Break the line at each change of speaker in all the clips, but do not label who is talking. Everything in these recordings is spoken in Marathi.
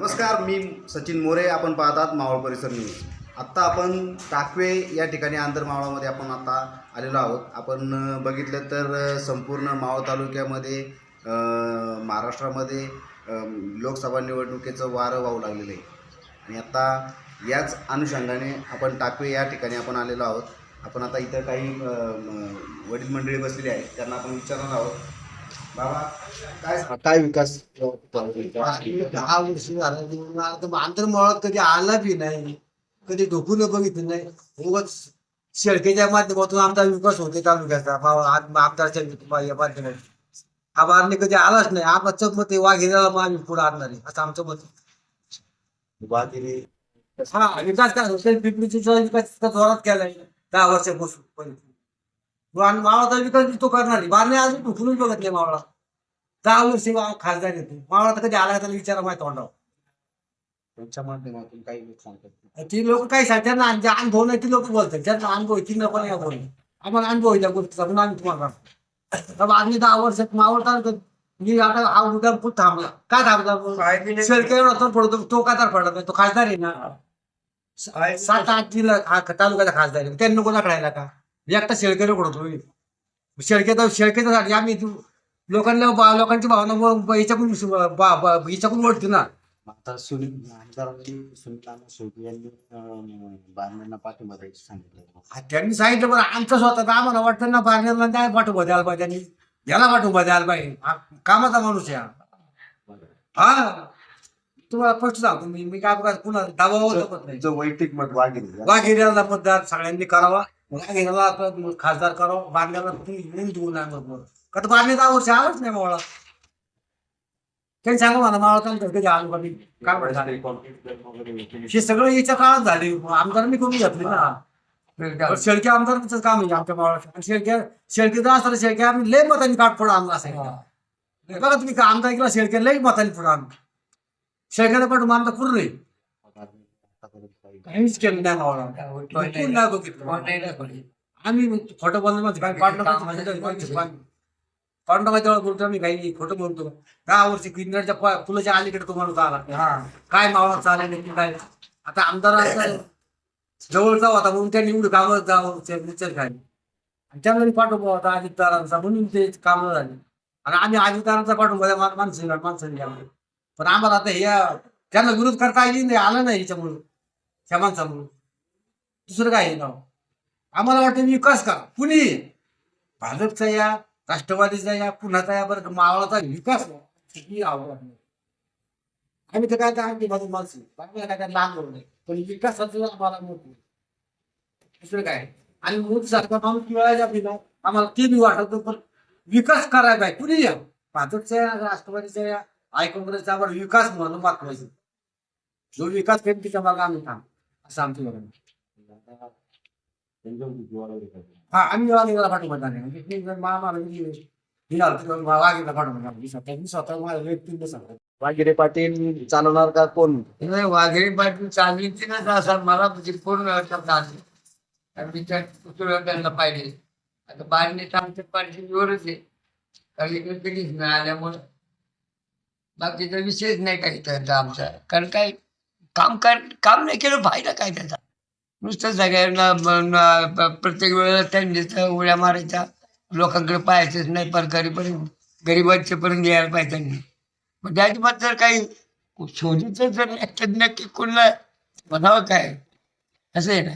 नमस्कार मी सचिन मोरे. आपण पाहतात मावळ परिसर न्यूज. आत्ता आपण टाकवे या ठिकाणी आंतर मावळामध्ये आपण आता आलेलो आहोत. आपण बघितलं तर संपूर्ण मावळ तालुक्यामध्ये महाराष्ट्रामध्ये लोकसभा निवडणुकीचं वारं वाहू लागलेलं आहे. आणि आत्ता याच अनुषंगाने आपण टाकवे या ठिकाणी आपण आलेलो आहोत. आपण आता इथं काही वडील मंडळी बसलेली आहेत. त्यांना आपण विचारणार आहोत. बाबा काय काय विकास?
दहा वर्ष झालं आंतरमोळात कधी आला बी नाही. कधी ढोकून बघितलं नाही. उगाच शेळकेच्या माध्यमातून आमचा विकास होते तालुक्याचा. आमदारच्या माध्यमातून. हा बारणे कधी आलाच नाही. आमचं मत वाघेऱ्याला मग आम्ही पुढे आणणार. आहे असं आमचं मत. हा विकास काय पिंपरीचा विकास जोरात केलाय. दहा वर्षापासून. पर्यंत. आणि मावळाचा विकास तो करणार बारणे अजून ढोकूनच बघत नाही मावळा. दहा वर्ष खासदार येतो मावळा तर कधी आला का त्याला विचारा माहिती तोंडावर.
त्यांच्या माध्यमातून काही लोक सांगतात
ती लोक काय सांगतात ना अनुभव नाही ती लोक बोलतात. ज्यांना अनुभव आहे ती नको नाही बोल आम्हाला अनुभव आहे त्या गोष्टीचा म्हणून आम्ही तुम्हाला आम्ही दहा वर्षात मावळता मी आता हा उद्या खूप थांबला. काय थांबला तर पडतो. तो का तर पडत नाही? तो खासदार आहे ना. सात आठ जिल्हा हा तालुक्याचा खासदार आहे. त्यांनी नको राहिला का एकटा शेळकेने पडतो शेळके तर शेळकेच्या साठी आम्ही तू- लोकांना लोकांची भावना याच्याकडून याच्याकडून ओढते ना.
आता सुनील आमदारांनी सुनील नाना शेवटी यांनी अं, बारण्यांना पाठिंबा द्यायचं सांगितलं.
हा, त्यांनी सांगितलं बरं आमचं स्वतः आम्हाला वाटतं ना पार्लरला काय पाठवून द्यायला पाहिजे. त्यांनी याला पाठवून द्यायला पाहिजे. हा कामाचा माणूस आहे हा. तुम्हाला स्पष्ट सांगतो मी मी काय बघा पुन्हा दबाव
वैयक्तिक मत वाढेल.
वाघेऱ्याला मतदार सगळ्यांनी करावा. आपलं खासदार करावा बांधल्याला तुम्ही देऊ नाही मग का तर बांधले दहा वर्ष आलंच नाही मावळा त्यांनी सांगा मला कधी काय म्हणतात? हे सगळं याच्या काळात झाले. आमदारांनी करून घेतले ना. शेळके आमदारांचं काम आहे आमच्या मावळात आणि शेळके शेळके जर असलं शेळके आम्ही लय मतांनी काट पुढे आणला असायचा. बघा तुम्ही का आमदार केला शेळके लय मतांनी पुढे आणलं. शेळक्याला पाठवून आमचा पूर्ण काहीच केलं नाही आम्ही खोटं म्हणजे काय पाडणं पांडव बोलतो आम्ही काही खोटं बोलतो दहा वर्ष किन्नरच्या फुलाच्या अलीकडे तो माणूस आला. काय मावळा चालेल नाही काय? आता आमदारांचा जवळचा होता म्हणून त्यांनी एवढं कामं जावं विचार खाली आणि त्यामुळे पाठोबा होता अजितदारांचा म्हणून ते कामं झाली. आणि आम्ही अजितदारांचा पाठोबा मा- माणसं घ्यावं पण आम्हाला आता हे त्यांना विरोध करता येईल नाही आलं नाही याच्यामुळं. त्या म्हणून दुसरं काय आहे नाव? आम्हाला वाटतं विकास करा. कुणी? भाजपचा या राष्ट्रवादीचा या पुण्याचा या बरं मावळाचा विकास ही आवड आम्ही तर काय तर आम्ही माझं माणसं बाकी काय काय लहान होऊ नये पण विकासाचं आम्हाला मोठं दुसरं काय आणि मोदी सरकार माणूस मिळायच्या बिना आम्हाला ते बी वाटत पण विकास करायला आहे कुणी या? भाजपच्या या राष्ट्रवादीच्या या आय काँग्रेसचा आम्हाला विकास म्हणून मागवायचं. जो विकास करेल तिच्यामागे आम्ही थांब असं आमचं बघा हा आम्ही वाघेला पाठवून नाही म्हणजे मी जर मा- मला मी- मी आलो तर वाघेला पाठवून मी स्वतः मी स्वतः मला व्यक्तीने सांगतो
वागिरे पाटील चालवणार का कोण
नाही वाघेरी पाटील चालवीची ना असं मला म्हणजे पूर्ण शब्द आले कारण मी त्यांना पाहिले आता बारणे तर आमच्या पार्टीवरच आहे कारण इकडे कधीच नाही आल्यामुळं बाकीचा विषयच नाही काही त्यांचा आमचा कारण काय काम कर काम नाही केलं फायदा काय त्याचा? नुसतं सगळ्यांना प्रत्येक वेळेला त्यांनी उड्या मारायच्या. लोकांकडे पाहायचंच नाही पर गरीपर्यंत गरीबांचे पर्यंत यायला पाहिजे त्यांनी. मग त्याच्याबद्दल जर काही शोधीचं जर नक्की नक्की कुणला म्हणावं काय? असं आहे ना?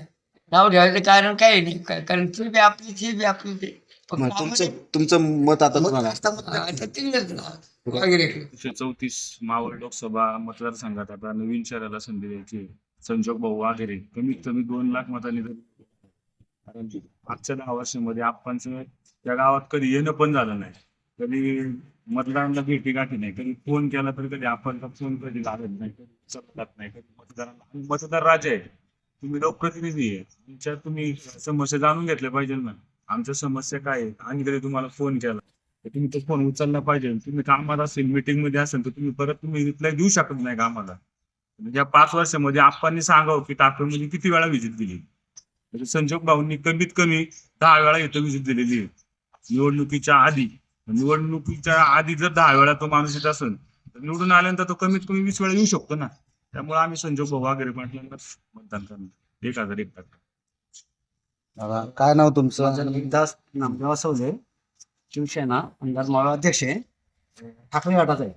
नाव ठेवायचं कारण काय नाही? कारण ती बी आपली ती बी आपली. ती
मग
आपण-
तुमचं तुमचं मत आता तुम्हाला.
तर
चौतीस मावळ लोकसभा मतदारसंघात आता नवीन शहराला संधी द्यायची. संजोग भाऊ वाघेरे कमीत कमी दोन लाख मतांनी जर- कारण मागच्या दहा वर्षामध्ये आप्पांचं त्या गावात कधी येणं पण झालं नाही. कधी मतदारांना भेटी गाठी नाही. कधी फोन केला तरी कधी आपणचा फोन कधी लागत नाही कधी चलत नाही. कधी मतदारांना मतदार राजा आहे. तुम्ही लोकप्रतिनिधी आहे. तुमच्या तुम्ही समस्या जाणून घेतल्या पाहिजे ना. आमच्या समस्या काय आहेत? आणि जरी तुम्हाला फोन केला. तर तुम्ही तो फोन उचलला पाहिजे. तुम्ही कामात असेल मीटिंगमध्ये असेल तर तुम्ही परत तुम्ही रिप्लाय देऊ शकत नाही कामाला. म्हणजे या पाच वर्षामध्ये आप्पांनी सांगावं की टाकळमध्ये किती वेळा व्हिजिट दिली? म्हणजे संजोग भाऊंनी कमीत कमी दहा वेळा इथं व्हिजिट दिलेली आहे. निवडणुकीच्या आधी. म्हणजे निवडणुकीच्या आधी जर दहा वेळा तो माणूस येत असेल निवडून आल्यानंतर तो कमीत कमी वीस वेळा येऊ शकतो ना. त्यामुळे आम्ही संजोग भाऊ वगैरे म्हटल्यानंतर मतदान करणार. एक हजार एक टक्का.
दादा, काय नाव तुमचं?
विकास नामदेव असवले शिवसेना आमदार मला अध्यक्ष आहे. ठाकरे गटाचा आहे.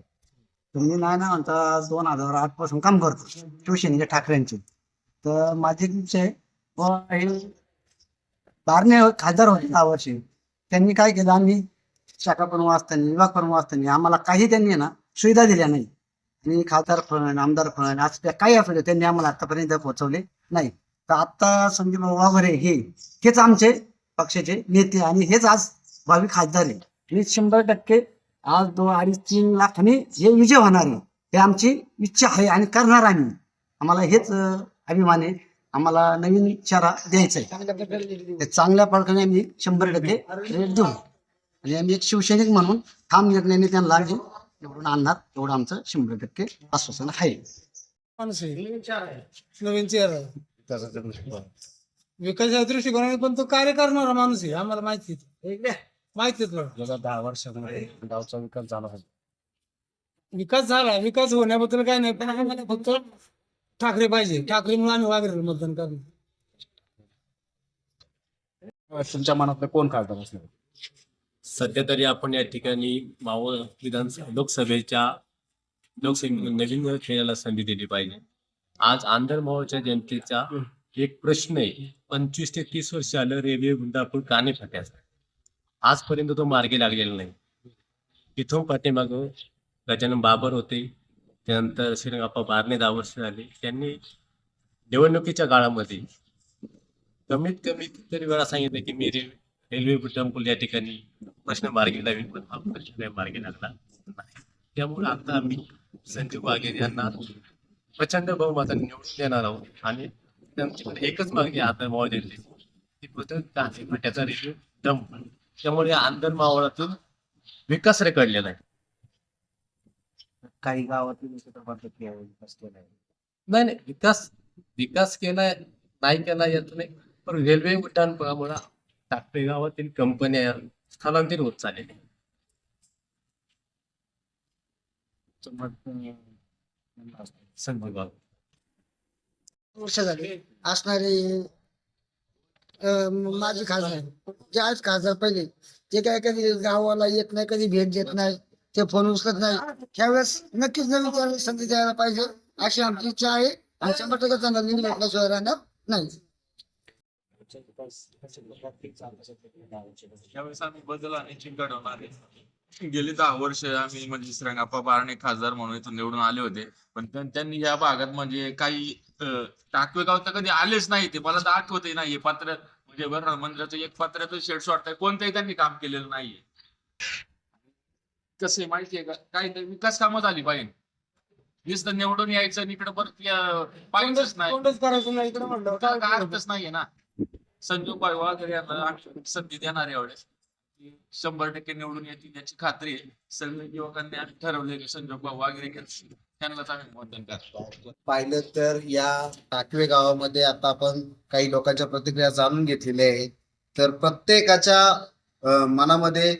तुम्ही नाही ना म्हणता दोन हजार आठपासून काम करतो शिवसेनेच्या ठाकरेंचे. तर माझे तुमचे आहे बारणे खासदार होते दहा वर्षे. त्यांनी काय केलं आम्ही शाखा प्रमुख असताना विभाग प्रमुख असताना आम्हाला काही त्यांनी आहे ना सुविधा दिल्या नाही. आणि खासदार फळ आमदार फळ आज त्या काही असू त्यांनी आम्हाला आतापर्यंत पोहोचवले नाही. तर आता संजय वाघरे हे हेच आमचे पक्षाचे नेते आणि हेच आज भावी खासदार आहे हे शंभर टक्के आज दोन अडीच तीन लाखांनी हे विजय होणार आहे. हे आमची इच्छा आहे आणि करणार आम्ही. आम्हाला हेच अभिमान आहे. आम्हाला नवीन चारा द्यायचा आहे. चांगल्या प्रकारे आम्ही शंभर टक्के रेट देऊ. आणि आम्ही एक शिवसैनिक म्हणून ठाम निर्णयाने त्यांना निवडून आणणार एवढं आमचं शंभर टक्के आश्वासन आहे.
नवीन चेहरा आहे. विकासाच्या दृष्टिकोनाने पण तो कार्य करणारा माणूस आहे आम्हाला माहिती आहे. माहिती आहे तुला
गेल्या दहा वर्षामध्ये गावचा विकास झाला
विकास झाला विकास होण्याबद्दल काय नाही पण आम्हाला फक्त ठाकरे पाहिजे. ठाकरे म्हणून आम्ही वागरे मतदान करणार
तुमच्या मनातलं कोण खासदार असणार?
सध्या तरी आपण या ठिकाणी मावळ विधानसभा लोकसभेच्या लोकसभे नवीन खेळायला संधी दिली पाहिजे. आज मावळच्या जनतेचा एक प्रश्न आहे. पंचवीस ते तीस वर्ष आलं रेल्वे गुंडापूर काने फाट्याचा आजपर्यंत तो मार्गी लागलेला नाही. तिथून पाठीमाग गजानन बाबर होते. त्यानंतर श्रीरंगाप्पा बारणे दहा वर्ष झाले. त्यांनी निवडणुकीच्या काळामध्ये कमीत कमी कितीतरी वेळा सांगितलं की मी रेल्वे बुटांपूल या ठिकाणी प्रश्न मार्गी लावेल पण हा प्रश्न मार्गी लागला नाही. त्यामुळे आता आम्ही संजय वाघेरे यांना प्रचंड बहुमताने निवडून देणार आहोत. आणि त्यांच्याकडे एकच मागणी मावळ जनतेची ती फक्त फाट्याचा रेल्वे डम त्यामुळे आंदर मावळातून विकास रेकडलेला आहे
काही गावातील विकास केला
नाही नाही विकास विकास केलाय नाही केला येत नाही पण रेल्वे उड्डाणपुलामुळे टाकळे गावातील कंपन्या स्थलांतरित होत चाललेल्या. संजय बाबू
वर्ष झाले. असणारे माजी खासदार जे आहेत खासदार पहिले ते काय कधी गावाला येत नाही कधी भेट देत नाही ते फोन उचलत नाही त्यावेळेस नक्कीच नवीन त्याला संधी द्यायला पाहिजे अशी आमची इच्छा आहे. आणि शंभर टक्के त्यांना निधी भेटल्याशिवाय राहणार नाही.
त्यावेळेस आम्ही बदल आणि चिंकट होणार आहे. गेली दहा वर्ष आम्ही म्हणजे श्रंगाप्पा बारणे खासदार म्हणून इथून निवडून आले होते. पण त्यां- त्यांनी या भागात म्हणजे काही टाकवे गाव तर कधी आलेच नाही ते. मला तर आठवतही नाही हे पात्र म्हणजे बरं मंदिराचं एक पात्राचं शेड सोडताय कोणतंही त्यांनी काम केलेलं नाहीये. कसं आहे माहितीये का? काही तरी विकास कामं झाली पाहिजे. नुसतं निवडून यायचं इकडे परत पाहिजेच नाही.
नाही
अर्थच नाहीये ना. संजू पाय वगैरे यांना संधी देणार की शंभर टक्के निवडून येतील याची खात्री आहे. सगळ्या युवकांनी आम्ही ठरवले संजोग भाऊ वगैरे त्यांनाच आम्ही मतदान करतो.
पाहिलं तर या टाकवे गावामध्ये आता आपण काही लोकांच्या प्रतिक्रिया जाणून घेतलेल्या आहेत तर प्रत्येकाच्या मनामध्ये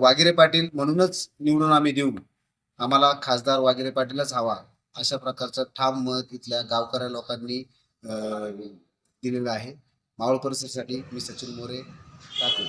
वागिरे पाटील म्हणूनच निवडून आम्ही देऊ. आम्हाला खासदार वागिरे पाटीलच हवा. अशा प्रकारचं ठाम मत इथल्या गावकऱ्या लोकांनी दिलेलं आहे. मावळ परिसरसाठी मी सचिन मोरे टाकू